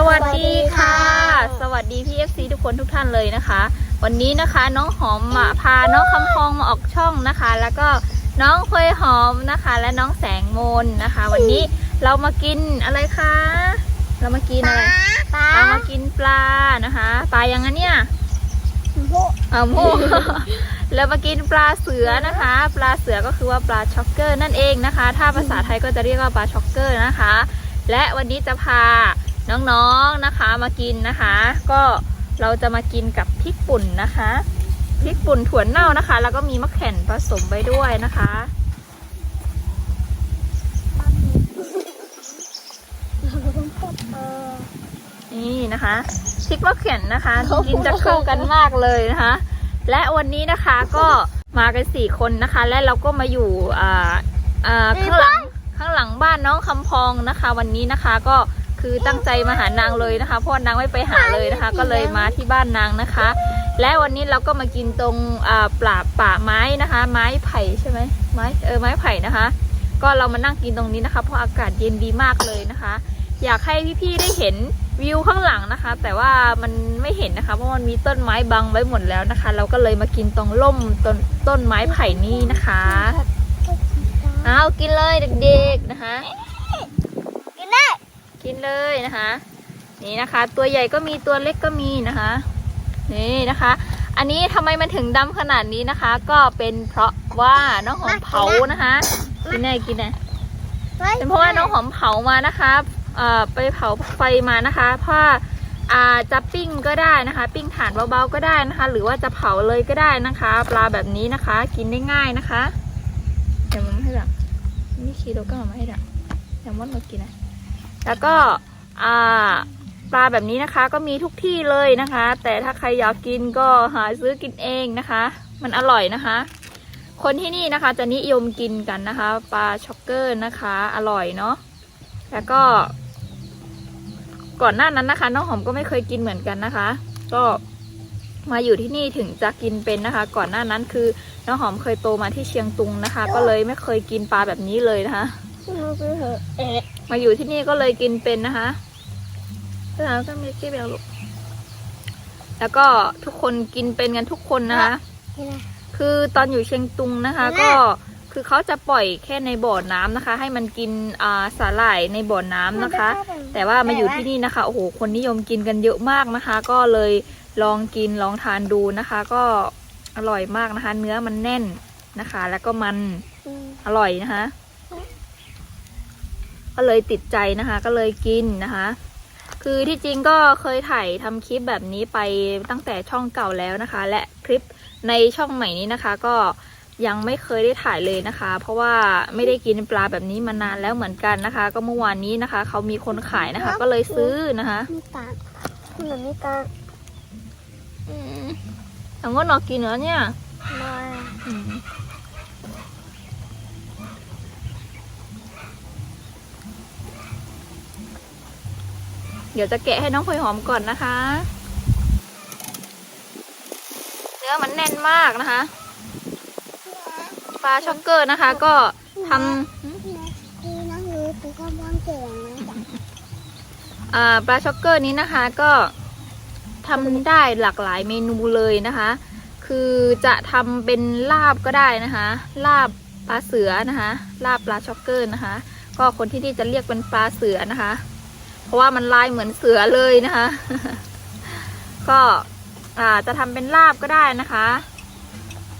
สวัสดีค่ะ สวัสดีพี่เอฟซีทุกคนทุกท่านเลยนะคะ วันนี้นะคะน้องหอมมาพาน้องคำพองมาออกช่องนะคะ แล้วก็น้องเพยหอมนะคะ และน้องแสงโมนนะคะ วันนี้เรามากินอะไรคะเรามากินอะไรปลาเรามากินปลานะคะปลายังไงเนี่ยโบอ่าโมแล้วมากินปลาเสือนะคะ ปลาเสือก็คือว่าปลาช็อกเกอร์นั่นเองนะคะ ถ้าภาษาไทยก็จะเรียกว่าปลาช็อกเกอร์นะคะ และวันนี้จะพา น้องๆนะคะมากินนะคะ ก็เราจะมากินกับพริกปุ่นนะคะพริกปุ่นถั่วเน่านะคะ แล้วก็มีมะแข่นผสมไปด้วยนะคะนี่นะคะพริกมะเขือนะคะกินจะเข้ากันมากเลยนะคะ และวันนี้นะคะก็มากันสี่คนนะคะ และเราก็มาอยู่อ่าอ่าข้างหลังข้างหลังบ้านน้องคำพองนะคะ วันนี้นะคะก็ คือตั้งใจมาหานางเลยนะคะเพราะว่านางไม่ไปหาเลยนะคะ ก็เลยมาที่บ้านนางนะคะ และวันนี้เราก็มากินตรงอ่าป่าป่าไม้นะคะ ไม้ไผ่ใช่ไหมไม้เออไม้ไผ่นะคะ ก็เรามานั่งกินตรงนี้นะคะ เพราะอากาศเย็นดีมากเลยนะคะ อยากให้พี่ๆได้เห็นวิวข้างหลังนะคะ แต่ว่ามันไม่เห็นนะคะ เพราะมันมีต้นไม้บังไว้หมดแล้วนะคะ เราก็เลยมากินตรงร่มต้นต้นไม้ไผ่นี่นะคะเอากินเลยเด็กๆนะคะกินได้ กินเลยนะคะ นี่นะคะ ตัวใหญ่ก็มีตัวเล็กก็มีนะคะ นี่นะคะ อันนี้ทำไมมันถึงดำขนาดนี้นะคะ ก็เป็นเพราะว่าน้องหอมเผานะคะกินได้กินได้เป็นเพราะว่าน้องหอมเผามานะคะเอ่อไปเผาไฟมานะคะเพราะว่าอ่าจะปิ้งก็ได้นะคะ ปิ้งถ่านเบาๆก็ได้นะคะ หรือว่าจะเผาเลยก็ได้นะคะ ปลาแบบนี้นะคะ กินได้ง่ายนะคะเดี๋ยวมันไม่ให้ดับนี่คีโดก็มาไม่ให้ดับแซลมอนมากินนะ แล้วก็ปลาแบบนี้นะคะก็มีทุกที่เลยนะคะ แต่ถ้าใครอยากกินก็หาซื้อกินเองนะคะ มันอร่อยนะคะ คนที่นี่นะคะจะนิยมกินกันนะคะ ปลาช็อกเกอร์นะคะ อร่อยเนาะแล้วก็ ก่อนหน้านั้นนะคะ น้องหอมก็ไม่เคยกินเหมือนกันนะคะ ก็มาอยู่ที่นี่ถึงจะกินเป็นนะคะ ก่อนหน้านั้นคือน้องหอมเคยโตมาที่เชียงตุงนะคะ ก็เลยไม่เคยกินปลาแบบนี้เลยนะคะ มันคือเหอะเอ๊ะมาอยู่ที่นี่ก็เลยกินเป็นนะคะแล้วก็มีกี้เบลลูกแล้วก็ทุกคนกินเป็นกันทุกคนนะคะกินได้คือตอนอยู่เชียงตุงนะคะแม่ก็คือเขาจะปล่อยแค่ในบ่อน้ำนะคะ ให้มันกินอ่าสาหร่ายในบ่อน้ำนะคะ แต่ว่ามาอยู่ที่นี่นะคะโอ้โหคนนิยมกินกันเยอะมากนะคะ ก็เลยลองกินลองทานดูนะคะ ก็อร่อยมากนะคะ เนื้อมันแน่นนะคะ แล้วก็มันอืมอร่อยนะคะ ก็เลยติดใจนะคะ ก็เลยกินนะคะ คือที่จริงก็เคยถ่ายทำคลิปแบบนี้ไปตั้งแต่ช่องเก่าแล้วนะคะ และคลิปในช่องใหม่นี้นะคะ ก็ยังไม่เคยได้ถ่ายเลยนะคะ เพราะว่าไม่ได้กินปลาแบบนี้มานานแล้วเหมือนกันนะคะ ก็เมื่อวานนี้นะคะ เขามีคนขายนะคะ ก็เลยซื้อนะคะมีตาเหมือนมีตาอืมแต่ว่านอกกินเหรอเนี่ยมาอืม ดี๋ยวจะแกะให้น้องพลอยหอมก่อนนะคะ เนื้อมันแน่นมากนะคะ ปลาช็อกเกอร์นะคะ ก็ทำที่น้องรู้เป็นกำลังเก่งนะอ่าปลาช็อกเกอร์นี้นะคะก็ทำได้หลากหลายเมนูเลยนะคะ คือจะทำเป็นลาบก็ได้นะคะ ลาบปลาเสือนะคะ ลาบปลาช็อกเกอร์นะคะ ก็คนที่นี่จะเรียกเป็นปลาเสือนะคะ เพราะว่ามันลายเหมือนเสือเลยนะคะ ก็อาจะทำเป็นลาบก็ได้นะคะ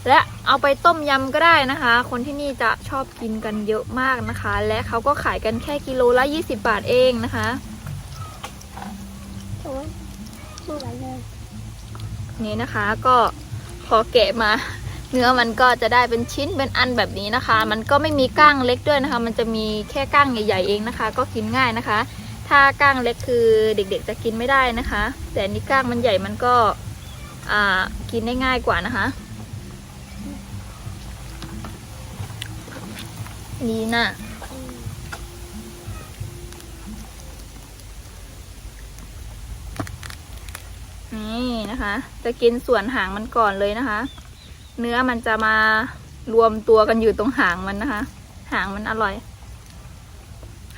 และเอาไปต้มยำก็ได้นะคะ คนที่นี่จะชอบกินกันเยอะมากนะคะ และเขาก็ขายกันแค่กิโลละ 20 บาทเองนะคะนี่นะคะก็พอแกะมา เนื้อมันก็จะได้เป็นชิ้นเป็นอันแบบนี้นะคะ มันก็ไม่มีก้างเล็กด้วยนะคะ มันจะมีแค่ก้างใหญ่ ๆ เองนะคะ ก็กินง่ายนะคะ ถ้าก้างเล็กคือเด็กๆจะกินไม่ได้นะคะ แต่นี้ก้างมันใหญ่มันก็กินได้ง่ายกว่านะคะ นี่นะนี่นะคะ จะกินส่วนหางมันก่อนเลยนะคะ เนื้อมันจะมารวมตัวกันอยู่ตรงหางมันนะคะ หางมันอร่อย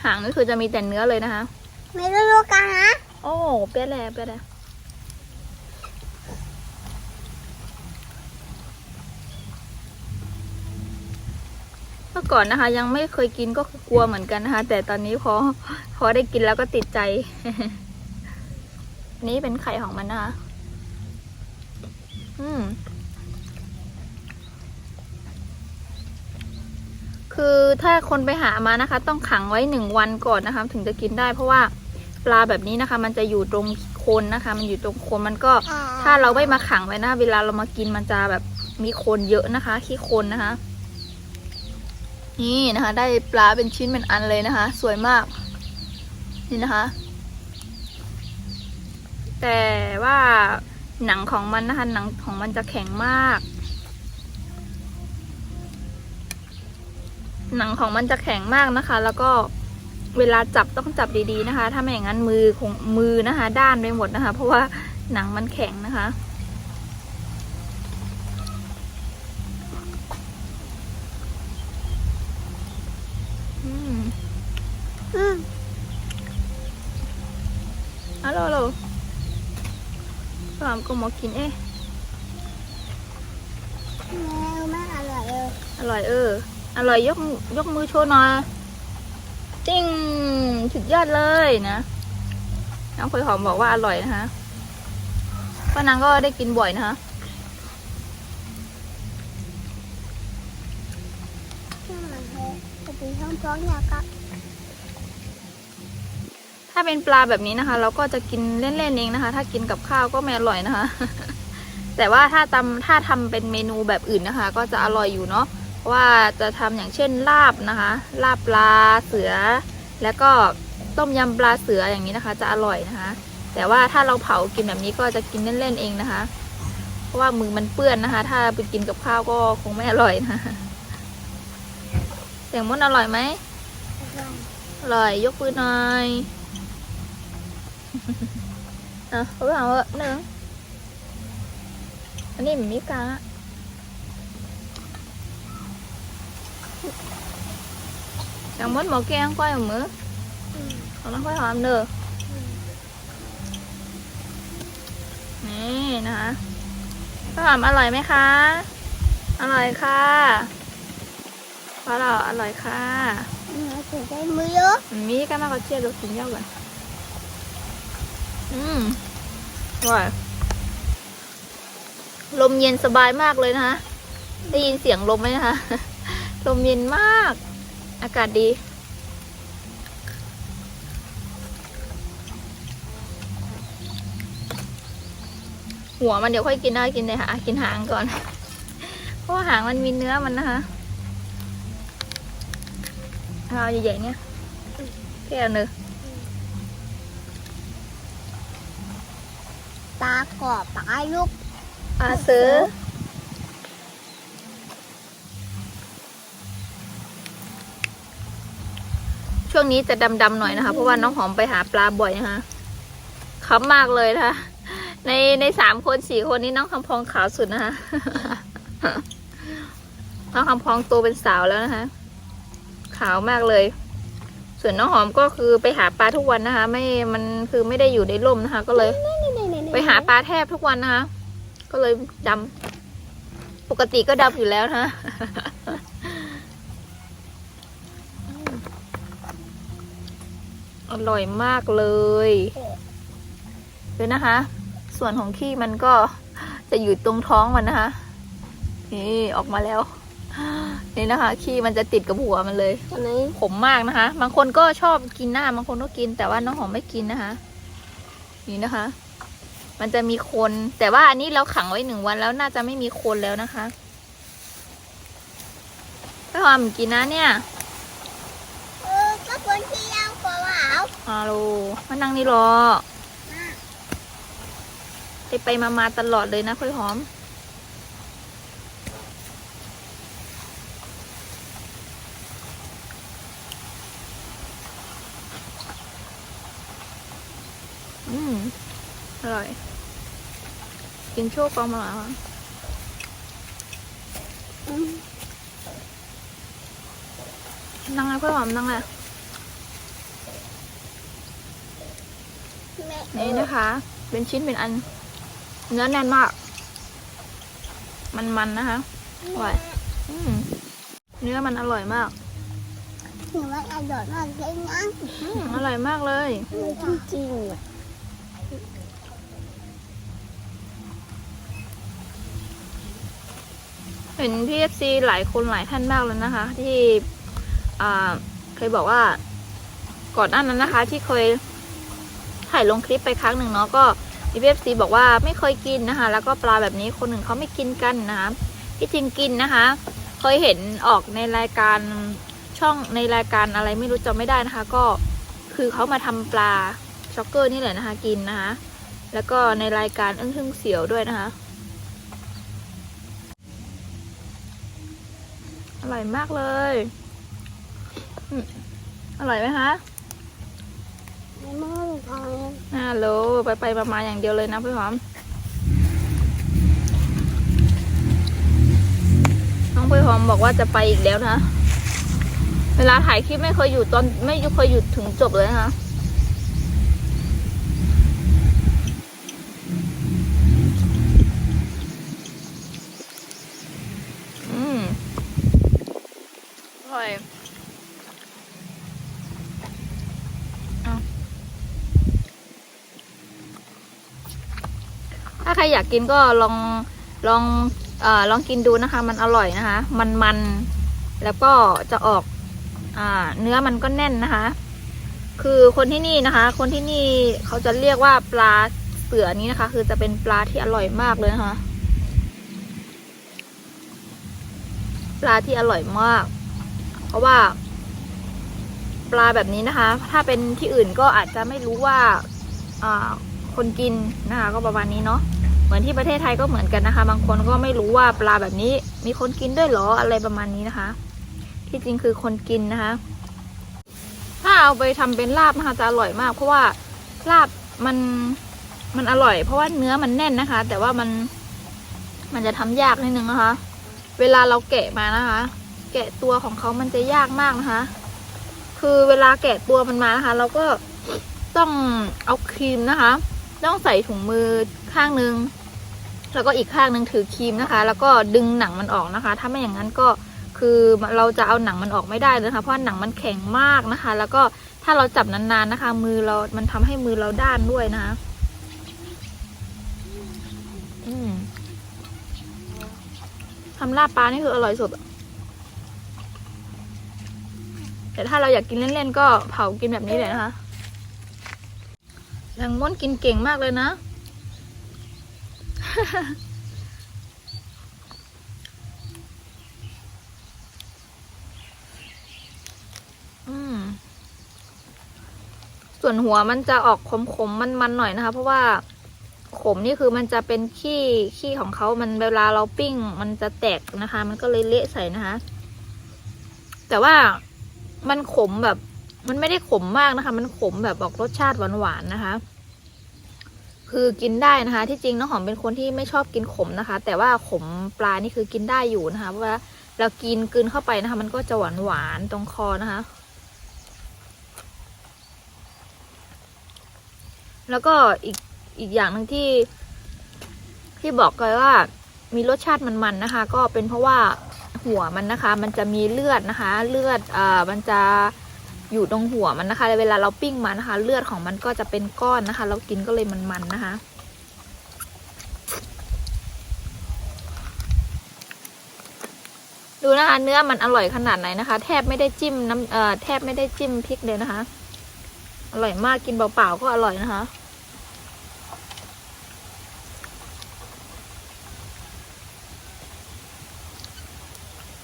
หางนี่คือจะมีแต่เนื้อเลยนะคะ ไม่รู้กันนะโอ้เปียแหละเปียแหละเมื่อก่อนนะคะ ยังไม่เคยกินก็กลัวเหมือนกันนะคะ แต่ตอนนี้พอพอได้กินแล้วก็ติดใจ นี่เป็นไข่ของมันนะคะอืมคือถ้าคนไปหามานะคะ ต้องขังไว้หนึ่งวันก่อนนะคะ ถึงจะกินได้เพราะว่า ปลาแบบนี้นะคะ มันจะอยู่ตรงโคนนะคะ มันอยู่ตรงโคนมันก็ถ้าเราไม่มาขังไว้นะ เวลาเรามากินมันจะแบบมีโคนเยอะนะคะ ขี้โคนนะคะ นี่นะคะ ได้ปลาเป็นชิ้นเป็นอันเลยนะคะ สวยมาก นี่นะคะ แต่ว่าหนังของมันนะคะ หนังของมันจะแข็งมาก หนังของมันจะแข็งมากนะคะ แล้วก็ เวลาจับต้องจับดีๆนะคะ ถ้าไม่อย่างนั้นมือของมือนะคะ ด้านไปหมดนะคะ เพราะว่าหนังมันแข็งนะคะ อืม อืมฮัลโหลฮัลโหลสามก็มากินเอ๊ะแล้วมากอร่อยเลยอร่อยเออ อร่อยยกยกมือโชว์หน่อย จริงสุดยอดเลยนะ น้องพลอยหอมบอกว่าอร่อยนะคะป้านางก็ได้กินบ่อยนะคะช่างมันเถอะจะเป็นช่องท้องอยากกับถ้าเป็นปลาแบบนี้นะคะ เราก็จะกินเล่นๆเองนะคะ ถ้ากินกับข้าวก็ไม่อร่อยนะคะ แต่ว่าถ้าทำถ้าทำเป็นเมนูแบบอื่นนะคะ ก็จะอร่อยอยู่เนาะเพราะ ว่าจะทำอย่างเช่นลาบนะคะ ลาบปลาเสือ แล้วก็ต้มยำปลาเสืออย่างนี้นะคะ จะอร่อยนะคะ แต่ว่าถ้าเราเผากินแบบนี้ก็จะกินเล่นๆเองนะคะ เพราะว่ามือมันเปื้อนนะคะ ถ้าไปกินกับข้าวก็คงไม่อร่อยนะเสียงมดอร่อยไหมอร่อยยกมือหน่อยอะเขาเอาเถอะหนึ่งอันนี้มันมีกา จังมดหมอแกงก้อยมือเอาน้ำก้อยหอมเด้อนี่นะคะข้าวหอมอร่อยไหมคะ อร่อยค่ะเพราะเราอร่อยค่ะถึงได้มือเยอะมีกันมากกว่าเจี๊ยบเรากินยาวกันอืมอร่อยลมเย็นสบายมากเลยนะคะได้ยินเสียงลมไหมนะคะ ลมเย็นมาก อากาศดี หัวมันเดี๋ยวค่อยกินได้กินเลยค่ะกินหางก่อน เพราะว่าหางมันมีเนื้อมันนะคะเอาใหญ่ๆเนี่ยแค่นึงปลากรอบปลาลูกปลาซื้อ ช่วงนี้จะดำๆหน่อยนะคะ เพราะว่าน้องหอมไปหาปลาบ่อยนะคะขำมากเลยนะคะในในสามคนสี่คนนี้น้องคำพองขาวสุดนะคะน้องคำพองโตเป็นสาวแล้วนะคะ ขาวมากเลย ส่วนน้องหอมก็คือไปหาปลาทุกวันนะคะ ไม่มันคือไม่ได้อยู่ในร่มนะคะ ก็เลย ไปหาปลาแทบทุกวันนะคะ ก็เลยดำปกติก็ดำอยู่แล้วนะ อร่อยมากเลยเลยนะคะ ส่วนของขี้มันก็จะอยู่ตรงท้องมันนะคะ นี่ออกมาแล้ว นี่นะคะ ขี้มันจะติดกับหัวมันเลยตอนนี้ขมมากนะคะ บางคนก็ชอบกินหน้า บางคนก็กิน แต่ว่าน้องหอมไม่กินนะคะ นี่นะคะ มันจะมีคน แต่ว่าอันนี้เราขังไว้หนึ่งวันแล้วน่าจะไม่มีคนแล้วนะคะพี่หอมกินนะเนี่ย เออก็คนที่ยาวกว่าหวาว ฮัลโหลมานั่งนี่รอไปไปมามาตลอดเลยนะค่อยหอม อืม อร่อย กินโชว์กองมาหรออืมนั่งไงค่อยหอมนั่งไง นแม่นี่นะคะ เป็นชิ้นเป็นอัน เนื้อแน่นมาก มันๆนะคะอร่อยอืมเนื้อมันอร่อยมากหนูว่าอร่อยมากเลยนะอืมอร่อยมากเลยจริงๆอะเห็นพี่เอฟซีหลายคนหลายท่านมากเลยนะคะ ที่อ่าเคยบอกว่าก่อนหน้านั้นนะคะ ที่เคย ถ่ายลงคลิปไปครั้งหนึ่งเนาะก็พี่เอฟซีบอกว่าไม่เคยกินนะคะ แล้วก็ปลาแบบนี้คนหนึ่งเขาไม่กินกันนะคะที่จริงกินนะคะ เคยเห็นออกในรายการช่องในรายการอะไรไม่รู้จำไม่ได้นะคะ ก็คือเขามาทำปลาช็อกเกอร์นี่แหละนะคะกินนะคะแล้วก็ในรายการอึ้งทึ่งเสียวด้วยนะคะ อร่อยมากเลย อร่อยไหมคะ ไม่มองทางน่าโลไปไปมามาอย่างเดียวเลยนะพี่หอม น้องพี่หอมบอกว่าจะไปอีกแล้วนะ เวลาถ่ายคลิปไม่เคยหยุดตอนไม่เคยหยุดถึงจบเลยนะคะ อืมอร่อย ถ้าใครอยากกินก็ลองลองอลองกินดูนะคะ มันอร่อยนะคะ มันมันแล้วก็จะออกอเนื้อมันก็แน่นนะคะ คือคนที่นี่นะคะ คนที่นี่เขาจะเรียกว่าปลาเสือนี้นะคะ คือจะเป็นปลาที่อร่อยมากเลยนะคะปลาที่อร่อยมาก เพราะว่า ปลาแบบนี้นะคะ ถ้าเป็นที่อื่นก็อาจจะไม่รู้ว่าคนกินนะคะ ก็ประมาณนี้เนาะ เหมือนที่ประเทศไทยก็เหมือนกันนะคะ บางคนก็ไม่รู้ว่าปลาแบบนี้ มีคนกินด้วยหรออะไรประมาณนี้นะคะ ที่จริงคือคนกินนะคะ ถ้าเอาไปทำเป็นลาบนะคะจะอร่อยมาก เพราะว่าลาบมันมันอร่อย เพราะว่าเนื้อมันแน่นนะคะ แต่ว่ามันมันจะทำยากนิดนึงนะคะ เวลาเราแกะมานะคะ แกะตัวของเขามันจะยากมากนะคะ คือเวลาแกะตัวมันมานะคะ เราก็ต้องเอาครีมนะคะ ต้องใส่ถุงมือข้างหนึง แล้วก็อีกข้างหนึ่งถือครีมนะคะ แล้วก็ดึงหนังมันออกนะคะ ถ้าไม่อย่างนั้นก็คือเราจะเอาหนังมันออกไม่ได้เลยนะคะ เพราะหนังมันแข็งมากนะคะ แล้วก็ถ้าเราจับนานๆนะคะ มือเรา มันทำให้มือเราด้านด้วยนะคะทำลาบปลานี่คืออร่อยสุด แต่ถ้าเราอยากกินเล่นๆก็เผากินแบบนี้เลยนะคะแซลมอนกินเก่งมากเลยนะ ส่วนหัวมันจะออกขมๆมันๆหน่อยนะคะ เพราะว่าขมนี่คือมันจะเป็นขี้ขี้ของเขามันเวลาเราปิ้ง มันจะแตกนะคะ มันก็เลยเละใส่นะคะ แต่ว่ามันขมแบบ มันไม่ได้ขมมากนะคะ มันขมแบบออกรสชาติหวานๆนะคะ คือกินได้นะคะ ที่จริงน้องหอมเป็นคนที่ไม่ชอบกินขมนะคะ แต่ว่าขมปลานี่คือกินได้อยู่นะคะ เพราะว่าเรากินกลืนเข้าไปนะคะ มันก็จะหวานหวานๆตรงคอนะคะ แล้วก็อีกอีกอย่างหนึ่งที่ที่บอกเลยว่ามีรสชาติมันๆนะคะ ก็เป็นเพราะว่าหัวมันนะคะ มันจะมีเลือดนะคะ เลือดอ่ามันจะ อยู่ตรงหัวมันนะคะเวลาเราปิ้งมันนะคะ เลือดของมันก็จะเป็นก้อนนะคะ เรากินก็เลยมันๆนะคะดูนะคะเนื้อมันอร่อยขนาดไหนนะคะ แทบไม่ได้จิ้มน้ำเอ่อแทบไม่ได้จิ้มพริกเลยนะคะ อร่อยมากกินเปล่าๆก็อร่อยนะคะ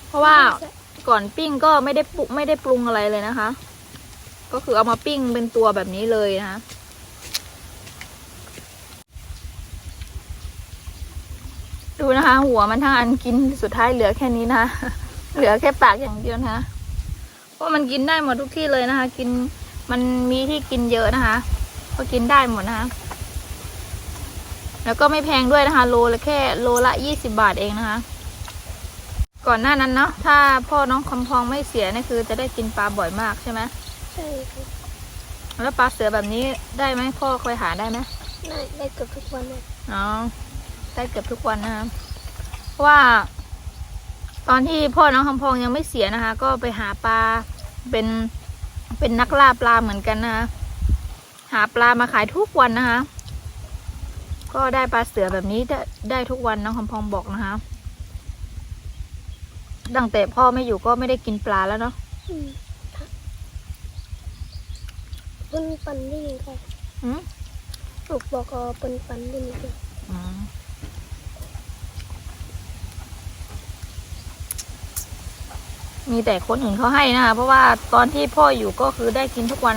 เพราะว่าก่อนปิ้งก็ไม่ได้ปรุไม่ได้ปรุงอะไรเลยนะคะ ก็คือเอามาปิ้งเป็นตัวแบบนี้เลยนะคะดูนะคะ หัวมันทั้งอันกินสุดท้ายเหลือแค่นี้นะเหลือแค่ปากอย่างเดียวนะคะเพราะมันกินได้หมดทุกที่เลยนะคะ กินมันมีที่กินเยอะนะคะ ก็กินได้หมดนะคะแล้วก็ไม่แพงด้วยนะคะ โลละแค่โลละยี่สิบาทเองนะคะ ก่อนหน้านั้นเนาะถ้าพ่อน้องคำพองไม่เสียนี่คือจะได้กินปลาบ่อยมากใช่ไหม ใช่ค่ะแล้วปลาเสือแบบนี้ได้ไหมพ่อเคยหาได้ไหมได้ได้เกือบทุกวันเลยอ๋อได้เกือบทุกวันนะคะเพราะว่า ตอนที่พ่อน้องคำพองยังไม่เสียนะคะ ก็ไปหาปลาเป็นเป็นนักล่าปลาเหมือนกันนะคะหาปลามาขายทุกวันนะคะ ก็ได้ปลาเสือแบบนี้ได้ได้ทุกวันน้องคำพองบอกนะคะตั้งแต่พ่อไม่อยู่ก็ไม่ได้กินปลาแล้วเนาะอืมค่ะปุ นปันได้ยังไงอืมลูกบอกว่าปุนปันได้ยังไงอืมมีแต่คนอื่นเขาให้นะคะเพราะว่าตอนที่พ่ออยู่ก็คือได้กินทุกวัน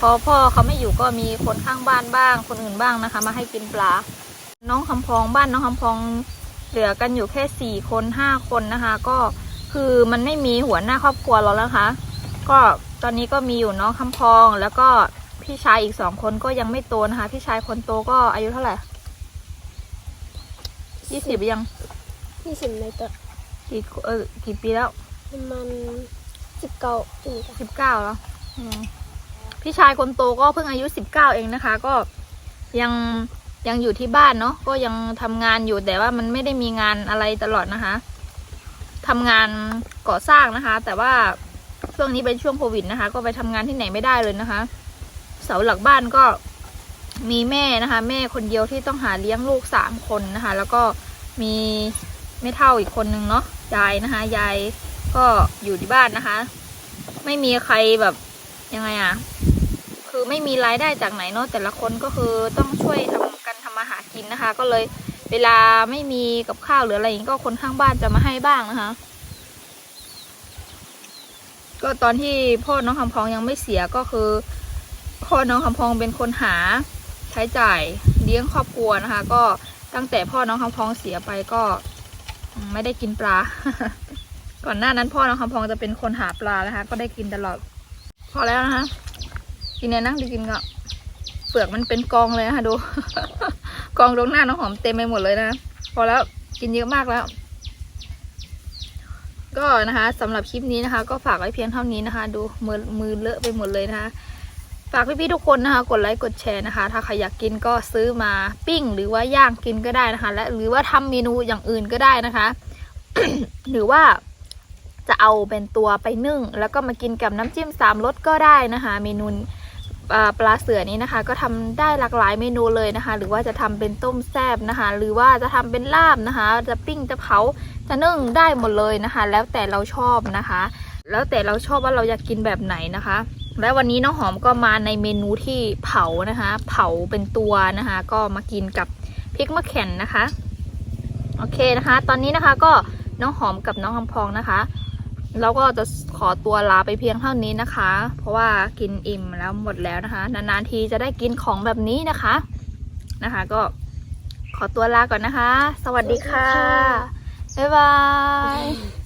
พอพ่อเขาไม่อยู่ก็มีคนข้างบ้านบ้าง คนอื่นบ้างนะคะ มาให้กินปลา น้องคำพองบ้านน้องคำพองเหลือกันอยู่แค่สี่คนห้าคนนะคะ ก็คือมันไม่มีหัวหน้าครอบครัวเราแล้วนะคะ ก็ ตอนนี้ก็มีอยู่น้องคำพอง แล้วก็พี่ชายอีกสองคนก็ยังไม่โตนะคะ พี่ชายคนโตก็อายุเท่าไหร่ยี่สิบยังนี่สิบในตัวกี่เออกี่ปีแล้วประมาณสิบเก้าปีค่ะสิบเก้าแล้วอืมพี่ชายคนโตก็เพิ่งอายุสิบเก้าเองนะคะ ก็ยังยังอยู่ที่บ้านเนาะก็ยังทำงานอยู่แต่ว่ามันไม่ได้มีงานอะไรตลอดนะคะทำงานก่อสร้างนะคะ แต่ว่า ช่วงนี้เป็นช่วงโควิดนะคะ ก็ไปทำงานที่ไหนไม่ได้เลยนะคะ เสาหลักบ้านก็มีแม่นะคะ แม่คนเดียวที่ต้องหาเลี้ยงลูกสามคนนะคะ แล้วก็มีแม่เท่าอีกคนนึงเนาะยายนะคะยายก็อยู่ที่บ้านนะคะ ไม่มีใครแบบยังไงอะ่ะคือไม่มีรายได้จากไหนเนาะแต่ละคนก็คือต้องช่วยทำกันทำมาหากินนะคะ ก็เลยเวลาไม่มีกับข้าวหรืออะไรอย่างนี้ก็คนข้างบ้านจะมาให้บ้างนะคะ ก็ตอนที่พ่อน้องคำพองยังไม่เสียก็คือพ่อน้องคำพองเป็นคนหาใช้จ่ายเลี้ยงครอบครัวนะคะ ก็ตั้งแต่พ่อน้องคำพองเสียไปก็ไม่ได้กินปลา ก่อนหน้านั้นพ่อน้องคำพองจะเป็นคนหาปลานะคะ ก็ได้กินตลอด พอแล้วนะคะกินเนี่ยนั่งดีกินก็เปลือกมันเป็นกองเลยนะคะดู กองตรงหน้าน้องหอมเต็มไปหมดเลยนะ พอแล้วกินเยอะมากแล้ว ก็นะคะสำหรับคลิปนี้นะคะ ก็ฝากไว้เพียงเท่านี้นะคะ ดูมือมือเลอะไปหมดเลยนะคะ ฝากพี่ๆทุกคนนะคะ กดไลค์กดแชร์นะคะ ถ้าใครอยากกินก็ซื้อมาปิ้ง หรือว่าย่างกินก็ได้นะคะ และหรือว่าทำเมนูอย่างอื่นก็ได้นะคะ หรือว่าจะเอาเป็นตัวไปนึ่ง แล้วก็มากินกับน้ำจิ้มสามรสก็ได้นะคะ เมนู ปลาเสือนี้นะคะ ก็ทำได้หลากหลายเมนูเลยนะคะ หรือว่าจะทำเป็นต้มแซบนะคะ หรือว่าจะทำเป็นลาบนะคะ จะปิ้งจะเผาจะนึ่งได้หมดเลยนะคะ แล้วแต่เราชอบนะคะ แล้วแต่เราชอบว่าเราอยากกินแบบไหนนะคะ และวันนี้น้องหอมก็มาในเมนูที่เผานะคะ เผาเป็นตัวนะคะ ก็มากินกับพริกมะแขนนะคะโอเคนะคะ ตอนนี้นะคะก็น้องหอมกับน้องคำพองนะคะ เราก็จะขอตัวลาไปเพียงเท่านี้นะคะ เพราะว่ากินอิ่มแล้วหมดแล้วนะคะ นานๆทีจะได้กินของแบบนี้นะคะนะคะ ก็ขอตัวลาก่อนนะคะ สวัสดีค่ะ บ๊ายบาย